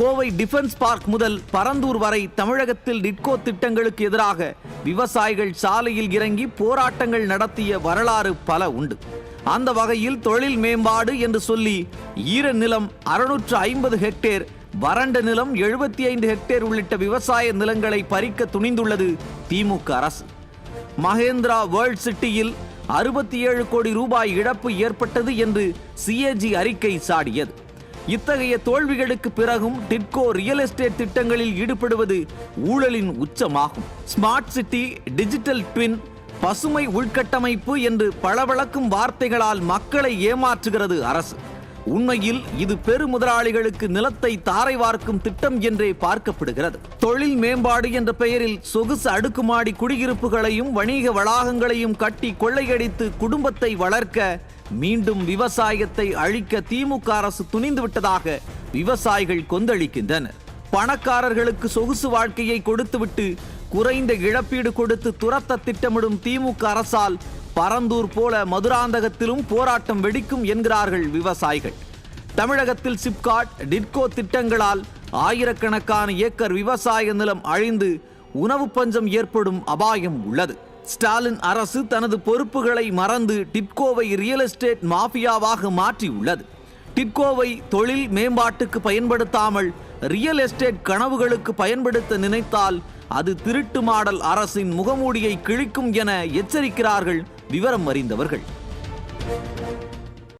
Kovai defence park முதல் பரந்தூர் வரை தமிழகத்தில் டிட்கோ திட்டங்களுக்கு எதிராக விவசாயிகள் சாலையில் இறங்கி போராட்டங்கள் நடத்திய வரலாறு பல உண்டு. அந்த வகையில் தொழில் மேம்பாடு என்று சொல்லி ஈர நிலம் அறுநூற்று ஐம்பது ஹெக்டேர் வறண்ட நிலம் எழுபத்தி ஐந்து ஹெக்டேர் உள்ளிட்ட விவசாய நிலங்களை பறிக்க துணிந்துள்ளது திமுக அரசு. மகேந்திரா வேர்ல்ட் சிட்டியில் அறுபத்தி ஏழு கோடி ரூபாய் இழப்பு ஏற்பட்டது என்று சிஏஜி அறிக்கை சாடியது. இத்தகைய தோல்விகளுக்கு பிறகும் டிட்கோ ரியல் எஸ்டேட் திட்டங்களில் ஈடுபடுவது ஊழலின் உச்சமாகும். ஸ்மார்ட் சிட்டி டிஜிட்டல் ட்வின் பசுமை உள்கட்டமைப்பு என்று பளபளக்கும் வார்த்தைகளால் மக்களை ஏமாற்றுகிறது அரசு. உண்மையில் இது பெருமுதலாளிகளுக்கு நிலத்தை தாரை வார்க்கும் திட்டம் என்றே பார்க்கப்படுகிறது. தொழில் மேம்பாடு என்ற பெயரில் சொகுசு அடுக்குமாடி குடியிருப்புகளையும் வணிக வளாகங்களையும் கட்டி கொள்ளையடித்து குடும்பத்தை வளர்க்க மீண்டும் விவசாயத்தை அழிக்க திமுக அரசு துணிந்து விட்டதாக விவசாயிகள் கொந்தளிக்கின்றனர். பணக்காரர்களுக்கு சொகுசு வாழ்க்கையை கொடுத்துவிட்டு குறைந்த இழப்பீடு கொடுத்து துரத்த திட்டமிடும் திமுக அரசால் பரந்தூர் போல மதுராந்தகத்திலும் போராட்டம் வெடிக்கும் என்கிறார்கள் விவசாயிகள். தமிழகத்தில் சிப்காட் டிட்கோ திட்டங்களால் ஆயிரக்கணக்கான ஏக்கர் விவசாய நிலம் அழிந்து உணவு பஞ்சம் ஏற்படும் அபாயம் உள்ளது. ஸ்டாலின் அரசு தனது பொறுப்புகளை மறந்து டிட்கோவை ரியல் எஸ்டேட் மாஃபியாவாக மாற்றியுள்ளது. டிட்கோவை தொழில் மேம்பாட்டுக்கு பயன்படுத்தாமல் ரியல் எஸ்டேட் கனவுகளுக்கு பயன்படுத்த நினைத்தால் அது திருட்டு மாடல் அரசின் முகமூடியை கிழிக்கும் என எச்சரிக்கிறார்கள் விவரம் அறிந்தவர்கள்.